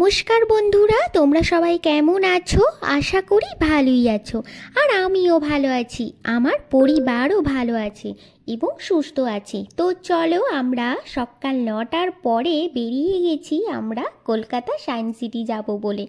নমস্কার বন্ধুরা, তোমরা সবাই কেমন আছো? আশা করি ভালোই আছো। আর আমিও ভালো আছি, আমার পরিবারও ভালো আছে এবং সুস্থ আছে। তো চলো আমরা সকাল নটার পরে বেরিয়ে গেছি আমরা কলকাতা সায়েন্স সিটি যাব বলে।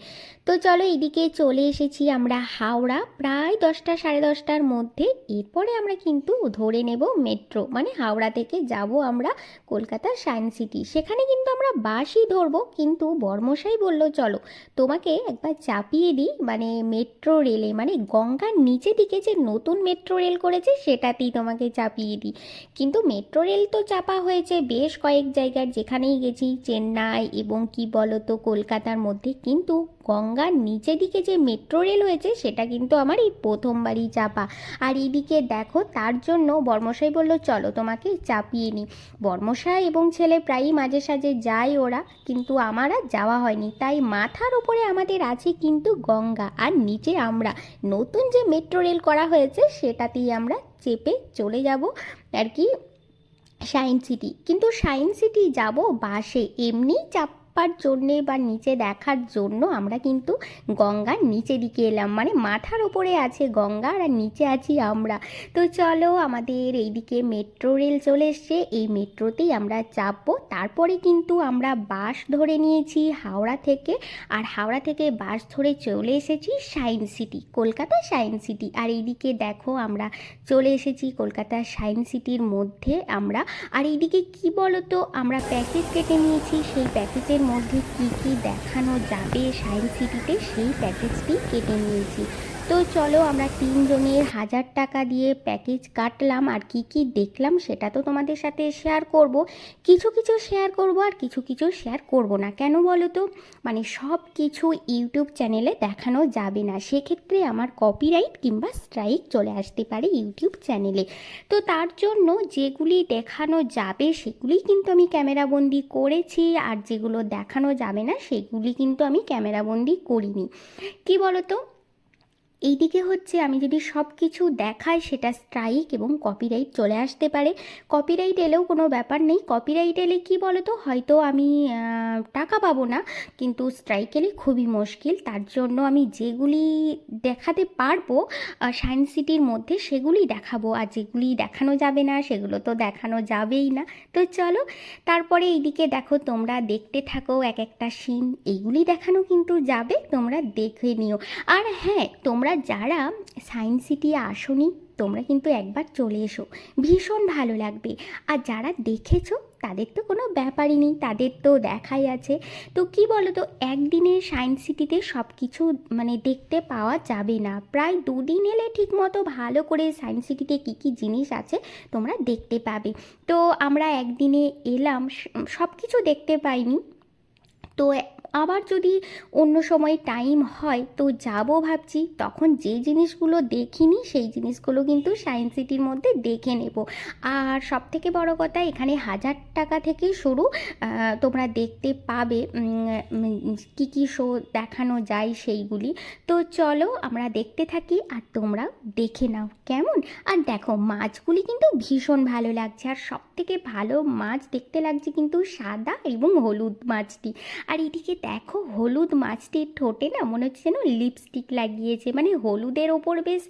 তো চলো এদিকে চলে এসেছি আমরা হাওড়া, প্রায় দশটা সাড়ে দশটার মধ্যে। এরপরে আমরা কিন্তু ধরে নেব মেট্রো মানে হাওড়া থেকে যাব আমরা কলকাতা সায়েন্স সিটি। সেখানে কিন্তু আমরা বাসই ধরবো, কিন্তু বর্মশাই বলল, চলো, তোমাকে একবার চাপিয়ে দিই মানে মেট্রো রেলে মানে গঙ্গার নিচে দিকে যে নতুন মেট্রো রেল করেছে, সেটাতেই তোমাকে চাপিয়ে দিই। কিন্তু মেট্রো রেল তো চাপা হয়েছে বেশ কয়েক জায়গার, যেখানেই গেছি, চেন্নাই এবং কি তো কলকাতার মধ্যে। কিন্তু গঙ্গার নিচে দিকে যে মেট্রো রেল হয়েছে সেটা কিন্তু আমার এই প্রথমবারই চাপা। আর এইদিকে দেখো, তার জন্য বর্মশাই বলল, চলো তোমাকে চাপিয়ে নিই। বর্মশাই এবং ছেলে প্রায়ই মাঝে সাঝে যায় ওরা, কিন্তু আমার আর যাওয়া হয়নি। তাই মাথার ওপরে আমাদের আছে কিন্তু গঙ্গা, আর নিচে আমরা। নতুন যে মেট্রো রেল করা হয়েছে, সেটাতেই আমরা চেপে চলে যাব আর কি সায়েন্স সিটি কিন্তু সায়েন্স সিটি যাব বাসে এমনি চাপার জন্যে বা নিচে দেখার জন্য আমরা কিন্তু গঙ্গার নিচে দিকে এলাম। মানে মাথার ওপরে আছে গঙ্গা আর নিচে আছি আমরা। তো চলো আমাদের এইদিকে মেট্রো রেল চলে এসছে। এই মেট্রোতেই আমরা চাপবো। তারপরে কিন্তু আমরা বাস ধরে নিয়েছি হাওড়া থেকে। আর হাওড়া থেকে বাস ধরে চলে এসেছি science city, Kolkata science city. আর এইদিকে দেখো আমরা চলে এসেছি কলকাতা সায়েন্স সিটির মধ্যে আমরা। আর এইদিকে কি বলতো? আমরা প্যাকেজ কেটে নিয়েছি। সেই প্যাকেজের মধ্যে কি কি দেখানো যাবে সায়েন্স সিটিতে সেই প্যাকেজটি কেটে নিয়েছি। তো চলো আমরা তিনজনের হাজার টাকা দিয়ে প্যাকেজ কাটলাম। আর কি কি দেখলাম সেটা তো তোমাদের সাথে শেয়ার করব। কিছু কিছু শেয়ার করব আর কিছু কিছু শেয়ার করব না। কেন বলো তো? মানে সব কিছু ইউটিউব চ্যানেলে দেখানো যাবে না। সেক্ষেত্রে আমার কপিরাইট কিংবা স্ট্রাইক চলে আসতে পারে ইউটিউব চ্যানেলে তো তার জন্য যেগুলি দেখানো যাবে সেগুলি কিন্তু আমি ক্যামেরাবন্দি করেছি। আর যেগুলো দেখানো যাবে না, সেগুলি কিন্তু আমি ক্যামেরাবন্দি করিনি। কি বলো তো? এইদিকে হচ্ছে আমি যদি সব কিছু দেখাই, সেটা স্ট্রাইক এবং কপিরাইট চলে আসতে পারে। কপিরাইট এলেও কোনো ব্যাপার নেই। কপিরাইট এলে কি বলো তো হয়তো আমি টাকা পাবো না। কিন্তু স্ট্রাইক এলে খুবই মুশকিল। তার জন্য আমি যেগুলি দেখাতে পারব সায়েন্স সিটির মধ্যে সেগুলি দেখাবো। আর যেগুলি দেখানো যাবে না, সেগুলো তো দেখানো যাবেই না। তো চলো, তারপরে এইদিকে দেখো, তোমরা দেখতে থাকো এক একটা সিন এইগুলি দেখানো কিন্তু যাবে, তোমরা দেখে নিও। আর হ্যাঁ তোমরা তোমরা যারা সায়েন্স সিটি আসনি, তোমরা কিন্তু একবার চলে এসো। ভীষণ ভালো লাগবে। আর যারা দেখেছ, তাদের তো কোনো ব্যাপারই নেই, তাদের তো দেখাই আছে। তো কি বলো তো একদিনে সায়েন্স সিটিতে সব কিছু মানে দেখতে পাওয়া যাবে না। প্রায় দুদিন এলে ঠিকমতো ভালো করে সায়েন্স সিটিতে কী কী জিনিস আছে তোমরা দেখতে পাবে। তো আমরা একদিনে এলাম সব কিছু দেখতে পাইনি। তো আবার যদি অন্য সময় টাইম হয়, তো যাব ভাবছি, তখন যে জিনিসগুলো দেখিনি, সেই জিনিসগুলো কিন্তু সায়েন্স সিটির মধ্যে দেখে নেব। আর সব থেকে বড় কথা, এখানে হাজার টাকা থেকে শুরু। তোমরা দেখতে পাবে কী কী শো দেখানো যায় সেইগুলি। তো চলো, আমরা দেখতে থাকি আর তোমরা দেখে নাও কেমন। আর দেখো, মাছগুলি কিন্তু ভীষণ ভালো লাগছে। আর সব থেকে ভালো মাছ দেখতে লাগছে কিন্তু সাদা এবং হলুদ মাছটি। আর এদিকে দেখো হলুদ মাছটির ঠোঁটে না মনে হচ্ছে যেন লিপস্টিক লাগিয়েছে। মানে হলুদের ওপর বেশ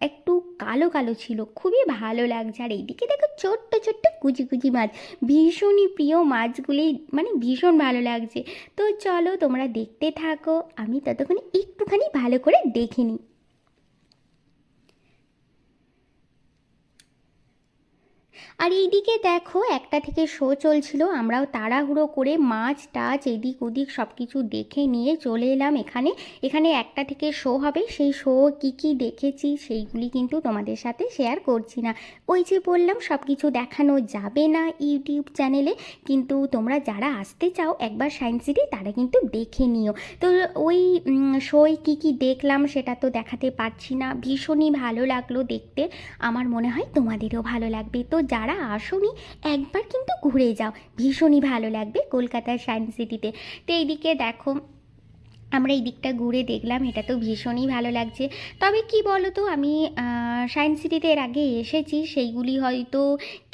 একটু কালো কালো ছিল। খুবই ভালো লাগছে। আর এইদিকে দেখো ছোট্ট ছোট্ট কুচি কুচি মাছ। ভীষণই প্রিয় মাছগুলি মানে ভীষণ ভালো লাগছে। তো চলো তোমরা দেখতে থাকো। আমি ততক্ষণে একটুখানি ভালো করে দেখে নিই। আর এইদিকে দেখো, একটা থেকে শো চলছিল। আমরাও তাড়াহুড়ো করে মাছ, টাছ, এদিক ওদিক সব কিছু দেখে নিয়ে চলে এলাম এখানে। এখানে একটা থেকে শো হবে। সেই শো কি কি দেখেছি সেইগুলি কিন্তু তোমাদের সাথে শেয়ার করছি না। ওই যে বললাম সব কিছু দেখানো যাবে না ইউটিউব চ্যানেলে, কিন্তু তোমরা যারা আসতে চাও একবার সায়েন্স সিটি তারা কিন্তু দেখে নিও। তো ওই শোয় কী কী দেখলাম সেটা তো দেখাতে পারছি না। ভীষণই ভালো লাগল দেখতে। আমার মনে হয় তোমাদেরও ভালো লাগবে। তো যারা আসোনি। একবার কিন্তু ঘুরে যাও। ভীষণই ভালো লাগবে কলকাতার সায়েন্স সিটিতে। তো এইদিকে দেখো আমরা এই দিকটা ঘুরে দেখলাম, এটা তো ভীষণই ভালো লাগছে। তবে কি বলো তো আমি সায়েন্স সিটিতে এর আগে এসেছি, সেইগুলি হয়তো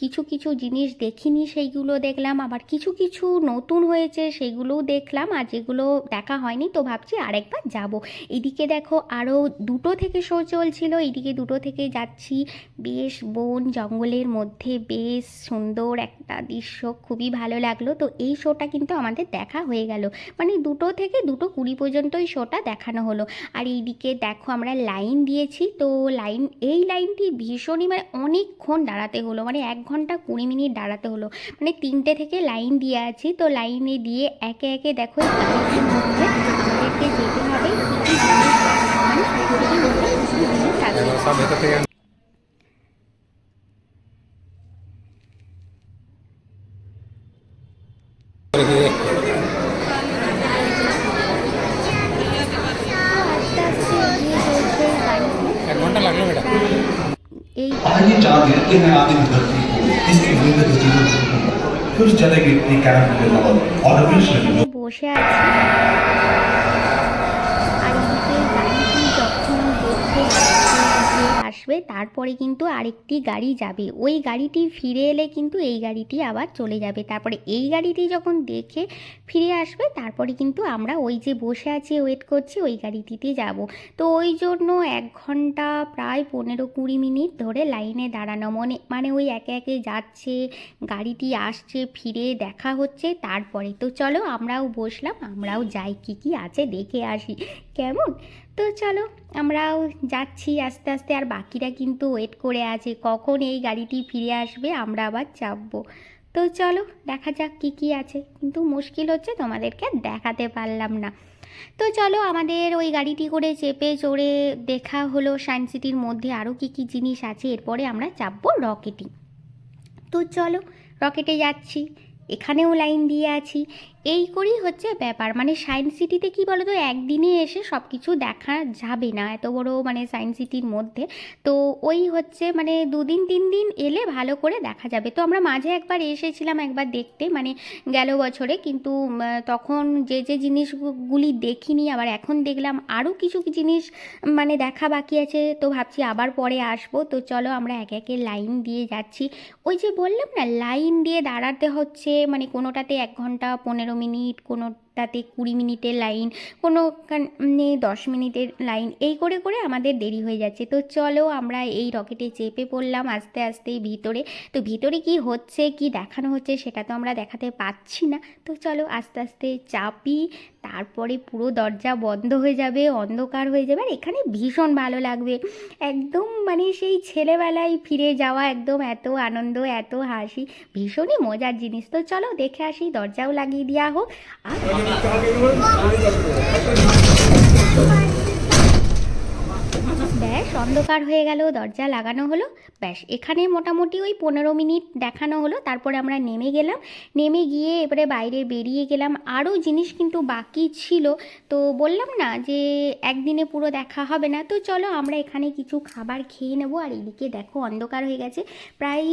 কিছু কিছু জিনিস দেখিনি, সেইগুলো দেখলাম। আবার কিছু কিছু নতুন হয়েছে সেইগুলোও দেখলাম, আর যেগুলো দেখা হয়নি, তো ভাবছি আরেকবার যাব। এদিকে দেখো, আরও দুটো থেকে শো চলছিল, এদিকে দুটো থেকে যাচ্ছি। বেশ বন, জঙ্গলের মধ্যে, বেশ সুন্দর একটা দৃশ্য, খুবই ভালো লাগল। তো এই শোটা কিন্তু আমাদের দেখা হয়ে গেল। মানে দুটো থেকে দুটো কুড়ি এই শোটা দেখানো হলো। আর এইদিকে দেখো আমরা লাইন দিয়েছি, তো লাইন, এই লাইনটি ভীষণই মানে অনেকক্ষণ দাঁড়াতে হলো মানে এক ঘণ্টা কুড়ি মিনিট দাঁড়াতে হলো। মানে তিনটে থেকে লাইন দিয়ে আছি, তো লাইনে দিয়ে একে একে দেখো যেতে হবে। থেকে আস্তে এই आइए चांद गिरते हैं आदि धरती को इसकी नींद तो जीवन फिर चलेगी इतनी कैरम के लवर और रमेश लगे এখানে বসে আছি আর এদিকে গাড়িটি যখন দেখে আসবে, তারপরে কিন্তু আরেকটি গাড়ি যাবে। ওই গাড়িটি ফিরে এলে কিন্তু এই গাড়িটি আবার চলে যাবে। তারপরে এই গাড়িটি যখন দেখে ফিরে আসবে তারপরে কিন্তু আমরা ওই যে বসে আছি ওয়েট করছি ওই গাড়িটিতে যাব। তো ওই জন্য এক ঘণ্টা প্রায় পনেরো কুড়ি মিনিট ধরে লাইনে দাঁড়ানো। মনে মানে ওই একে একে যাচ্ছে গাড়িটি আসছে ফিরে দেখা হচ্ছে তারপরে। তো চলো আমরাও বসলাম আমরাও যাই কি কি আছে দেখে আসি। কেমন? তো চলো, আমরাও যাচ্ছি আস্তে আস্তে। আর বাকিরা কিন্তু ওয়েট করে আছে, কখন এই গাড়িটি ফিরে আসবে, আমরা আবার চাপবো। তো চলো, দেখা যাক কি কি আছে। কিন্তু মুশকিল হচ্ছে তোমাদেরকে দেখাতে পারলাম না। তো চলো, আমাদের ওই গাড়িটি করে চেপে চড়ে দেখা হলো সায়েন্স সিটির মধ্যে আরও কী কী জিনিস আছে। এরপরে আমরা চাপবো রকেটে তো চলো রকেটে যাচ্ছি। এখানেও লাইন দিয়ে আছি। এই করেই হচ্ছে ব্যাপার। মানে সায়েন্স সিটিতে কি বলো তো একদিনে এসে সব কিছু দেখা যাবে না এত বড় মানে সায়েন্স সিটির মধ্যে। তো ওই হচ্ছে মানে দুদিন, তিন দিন এলে ভালো করে দেখা যাবে। তো আমরা মাঝে একবার এসেছিলাম একবার দেখতে মানে গেল বছরে, কিন্তু তখন যে যে জিনিসগুলি দেখিনি, আবার এখন দেখলাম আরও কিছু জিনিস মানে দেখা বাকি আছে। তো ভাবছি আবার পরে আসব। তো চলো আমরা একে একে লাইন দিয়ে যাচ্ছি। ওই যে বললাম না, লাইন দিয়ে দাঁড়াতে হচ্ছে মানে কোনোটাতে এক ঘণ্টা, পনেরো মিনিট, কোনোটাতে কুড়ি মিনিটের লাইন কোনো দশ মিনিটের লাইন, এই করে করে আমাদের দেরি হয়ে যাচ্ছে। তো চলো আমরা এই রকেটে চেপে পড়লাম আস্তে আস্তে ভিতরে। তো ভিতরে কি হচ্ছে, কি দেখানো হচ্ছে সেটা তো আমরা দেখাতে পাচ্ছি না। তো চলো আস্তে আস্তে চাপি তারপরে পুরো দরজা বন্ধ হয়ে যাবে, অন্ধকার হয়ে যাবে, আর এখানে ভীষণ ভালো লাগবে। একদম মানে সেই ছেলেবেলায় ফিরে যাওয়া, একদম এত আনন্দ, এত হাসি, ভীষণই মজার জিনিস। তো চলো দেখে আসি, দরজাও লাগিয়ে দেওয়া হোক। আর ব্যাস, অন্ধকার হয়ে গেল, দরজা লাগানো হলো। ব্যাস, এখানে মোটামুটি ওই পনেরো মিনিট দেখানো হলো, তারপরে আমরা নেমে গেলাম। নেমে গিয়ে এবারে বাইরে বেরিয়ে গেলাম। আরও জিনিস কিন্তু বাকি ছিল, তো বললাম না যে একদিনে পুরো দেখা হবে না। তো চলো আমরা এখানে কিছু খাবার খেয়ে নেব, আর এদিকে দেখো অন্ধকার হয়ে গেছে। প্রায়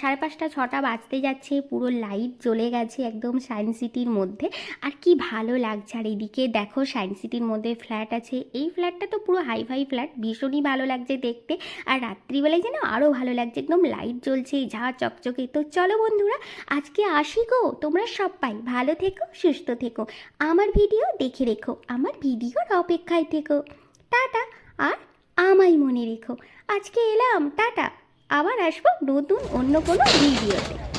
সাড়ে পাঁচটা, ছটা বাজতে যাচ্ছে, পুরো লাইট জ্বলে গেছে একদম সায়েন্স সিটির মধ্যে। আর কি ভালো লাগছে, আর এদিকে দেখো সায়েন্স সিটির মধ্যে ফ্ল্যাট আছে। এই ফ্ল্যাটটা তো পুরো হাই ফাই ফ্ল্যাট, ভীষণই ভালো লাগছে দেখতে। আর রাত্রিবেলায় যেন আরও ভালো লাগছে, একদম লাইট জ্বলছে ঝা চকচকে। তো চলো বন্ধুরা, আজকে আসি গো, তোমরা সব পাই ভালো থেকো, সুস্থ থেকো। আমার ভিডিও দেখে রেখো, আমার ভিডিওর অপেক্ষায় থেকো। টাটা, আর আমায় মনে রেখো। আজকে এলাম, টাটা। আবার আসব নতুন অন্য কোনো ভিডিওতে